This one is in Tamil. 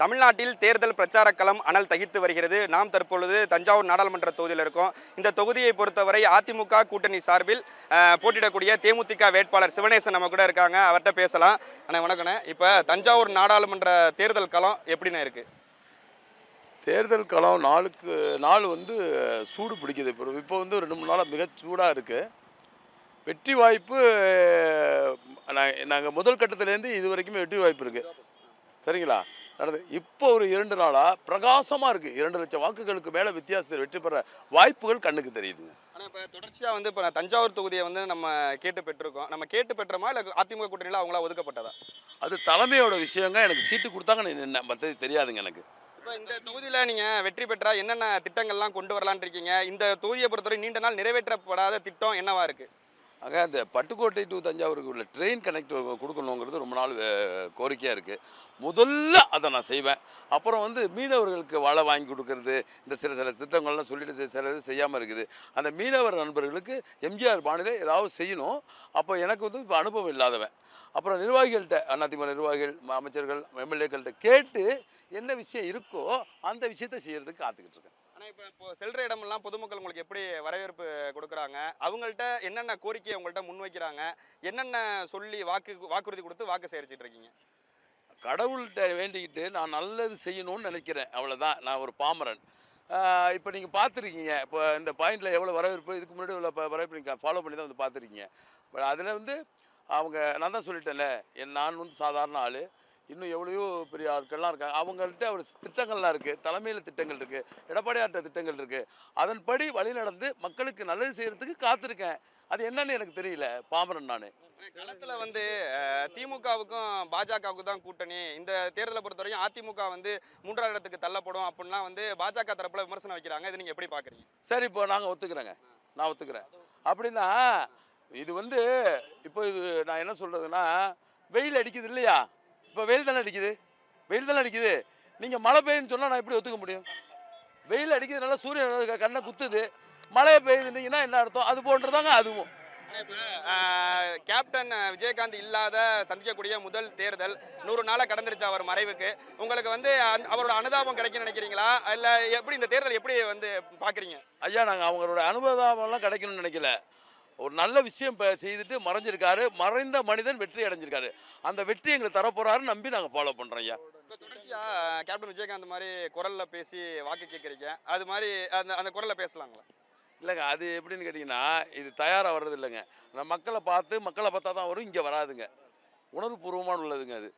தமிழ்நாட்டில் தேர்தல் பிரச்சார களம் அனல் தகித்து வருகிறது. நாம் தற்பொழுது தஞ்சாவூர் நாடாளுமன்ற தொகுதியில் இருக்கோம். இந்த தொகுதியை பொறுத்தவரை அதிமுக கூட்டணி சார்பில் போட்டிடக்கூடிய போட்டியிடக்கூடிய தேமுதிக வேட்பாளர் சிவனேசன் நம்ம கூட இருக்காங்க. அவர்கிட்ட பேசலாம். அண்ணா வணக்கண்ணே. இப்போ தஞ்சாவூர் நாடாளுமன்ற தேர்தல் களம் எப்படிண்ணே இருக்குது தேர்தல் களம் நாளுக்கு நாள் வந்து சூடு பிடிக்குது. இப்போ இப்போ வந்து ரெண்டு மூணு நாளாக மிக சூடாக இருக்குது வெற்றி வாய்ப்பு நாங்கள் முதல் கட்டத்துலேருந்து இது வரைக்குமே வெற்றி வாய்ப்பு இருக்குது சரிங்களா? நடந்து. இப்போ ஒரு இரண்டு நாளாக பிரகாசமாக இருக்குது இரண்டு லட்சம் வாக்குகளுக்கு மேலே வித்தியாசத்தில் வெற்றி பெற வாய்ப்புகள் கண்ணுக்கு தெரியுது. ஆனால் இப்போ தொடர்ச்சியாக வந்து இப்போ தஞ்சாவூர் தொகுதியை வந்து நம்ம கேட்டு பெற்றிருக்கோம். நம்ம கேட்டு பெற்றோமா இல்லை அதிமுக கூட்டணியில் அவங்களா ஒதுக்கப்பட்டதா? அது தலைமையோட விஷயங்க. எனக்கு சீட்டு கொடுத்தாங்க. மற்றது தெரியாதுங்க எனக்கு. இப்போ இந்த தொகுதியில் நீங்கள் வெற்றி பெற்றா என்னென்ன திட்டங்கள்லாம் கொண்டு வரலான்னு இருக்கீங்க? இந்த தொகுதியை பொறுத்தவரை நீண்ட நாள் நிறைவேற்றப்படாத திட்டம் என்னவா இருக்கு? ஆக அந்த பட்டுக்கோட்டை டு தஞ்சாவூருக்கு உள்ள ட்ரெயின் கனெக்ட் கொடுக்கணுங்கிறது ரொம்ப நாள் கோரிக்கையாக இருக்குது முதல்ல அதை நான் செய்வேன். அப்புறம் வந்து மீனவர்களுக்கு வலை வாங்கி கொடுக்கறது இந்த சில சில திட்டங்கள்லாம் சொல்லிட்டு சில இது செய்யாமல் இருக்குது. அந்த மீனவர் நண்பர்களுக்கு எம்ஜிஆர் பாணியில் ஏதாவது செய்யணும். அப்போ எனக்கு வந்து இப்போ அனுபவம் இல்லாதவன். அப்புறம் நிர்வாகிகள்கிட்ட அதிமுக நிர்வாகிகள் அமைச்சர்கள் எம்எல்ஏக்கள்கிட்ட கேட்டு என்ன விஷயம் இருக்கோ அந்த விஷயத்தை செய்கிறதுக்கு காத்துக்கிட்டு இருக்கேன். ஆனால் இப்போ இப்போ செல்ற இடமெல்லாம் பொதுமக்கள் உங்களுக்கு எப்படி வரவேற்பு கொடுக்குறாங்க? அவங்கள்ட்ட என்னென்ன கோரிக்கையை உங்கள்கிட்ட முன்வைக்கிறாங்க? என்னென்ன சொல்லி வாக்கு வாக்குறுதி கொடுத்து வாக்கு சேரிச்சிட்டு இருக்கீங்க? கடவுள்கிட்ட வேண்டிக்கிட்டு நான் நல்லது செய்யணும்னு நினைக்கிறேன். அவ்வளோதான் நான் ஒரு பாமரன். இப்போ நீங்கள் பார்த்துருக்கீங்க. இப்போ இந்த பாயிண்டில் எவ்வளோ வரவேற்பு இதுக்கு முன்னாடி உள்ள வரவேற்பு நீங்கள் ஃபாலோ பண்ணி தான் வந்து பார்த்துருக்கீங்க. பட் அதில் வந்து அவங்க நான் தான் சொல்லிட்டேன்ல என் நான் வந்து சாதாரண ஆள். இன்னும் எவ்வளையோ பெரிய ஆட்கள்லாம் இருக்காங்க. அவங்கள்ட்ட ஒரு திட்டங்கள்லாம் இருக்குது தலைமையில் திட்டங்கள் இருக்குது எடப்பாடியார்ட்ட திட்டங்கள் இருக்குது அதன்படி வழி நடந்து மக்களுக்கு நல்லது செய்கிறதுக்கு காத்திருக்கேன். அது என்னன்னு எனக்கு தெரியல. பாமரன் நான். களத்துல வந்து திமுகவுக்கும் பாஜகவுக்கும் தான் கூட்டணி. இந்த தேர்தலை பொறுத்தவரைக்கும் அதிமுக வந்து மூன்றாவது இடத்துக்கு தள்ளப்படும் அப்படின்லாம் வந்து பாஜக தரப்புல விமர்சனம் வைக்கிறாங்க. இது நீங்க எப்படி பாக்குறீங்க? சரி இப்போ நாங்கள் ஒத்துக்கிறேங்க. நான் ஒத்துக்கிறேன். அப்படின்னா இது வந்து இப்போ இது நான் என்ன சொல்கிறதுன்னா வெயில் அடிக்குது இல்லையா? இப்போ வெயில் தானே அடிக்குது? வெயில் தானே அடிக்குது? நீங்கள் மழை பெய்யுன்னு சொன்னால் நான் எப்படி ஒத்துக்க முடியும்? வெயில் அடிக்கிறதுனால சூரியன் கண்ணை குத்துது. மழை பெய்யுதுன்னீங்கன்னா என்ன அர்த்தம்? அது போன்றதாங்க அதுவும். கேப்டன் விஜயகாந்த் இல்லாத சந்திக்கக்கூடிய முதல் தேர்தல் நூறு நாளை கடந்துருச்சு அவர் மறைவுக்கு. உங்களுக்கு வந்து அவரோட அனுதாபம் கிடைக்கும் நினைக்கிறீங்களா? இல்ல எப்படி இந்த தேர்தல் எப்படி வந்து பாக்குறீங்க? ஐயா நாங்கள் அவங்களோட அனுபவம்லாம் கிடைக்கணும்னு நினைக்கல. ஒரு நல்ல விஷயம் செய்துட்டு மறைஞ்சிருக்காரு. மறைந்த மனிதன் வெற்றி அடைஞ்சிருக்காரு. அந்த வெற்றி எங்களுக்கு தரப்போறாருன்னு நம்பி நாங்கள் ஃபாலோ பண்ணுறோம் ஐயா. இப்போ தொடர்ச்சியா கேப்டன் விஜயகாந்த் மாதிரி குரல்ல பேசி வாக்கு கேட்குறீங்க அது மாதிரி அந்த அந்த குரல்ல பேசலாங்களா? இல்லைங்க அது எப்படின்னு கேட்டிங்கன்னா இது தயாராக வர்றது இல்லைங்க. அந்த மக்களை பார்த்து மக்களை பார்த்தா தான் வரும் இங்கே வராதுங்க. உணர்வுபூர்வமான உள்ளதுங்க அது.